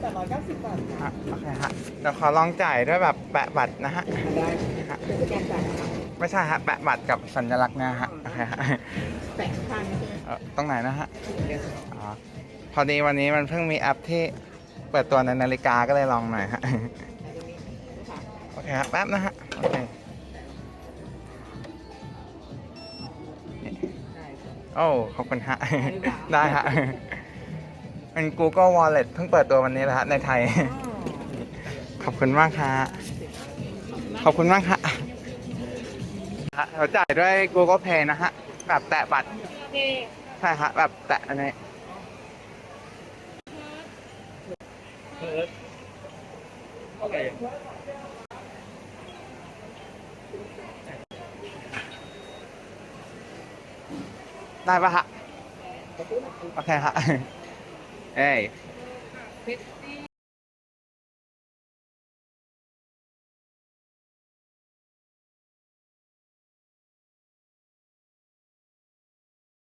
แปดร้อยเก้าสิบบาทค่ะฮะโอเคฮะ เดี๋ยวขอลองจ่ายด้วยแบบแปะบัตรนะฮะ ได้ค่ะเป็นสแกนจ่ายนะคะไม่ใช่ฮะ แปะบัตรกับสัญลักษณ์นะฮะ โอเคฮะแปะข้างๆนี่ใช่ไหมเอ่อตรงไหนนะฮะเดี๋ยวอ๋อ พอดีวันนี้มันเพิ่งมีแอปที่เปิดตัวในนาฬิกาก็เลยลองหน่อยฮะอันนี้ค่ะโอเคครับแป๊บนะฮะ โอเคได้ค่ะโอ้ขอบคุณฮะ ได้ได้ฮะ เป็น Google Wallet เพิ่งเปิดตัววันนี้แหละฮะในไทย ขอบคุณมากฮะขอบคุณมากฮะฮะเราจ่ายด้วย Google Pay นะฮะ แบบแตะบัตรโอเคใช่ฮะ แบบแตะอันนี้ได้ปะฮะ โอเคฮะ Hey.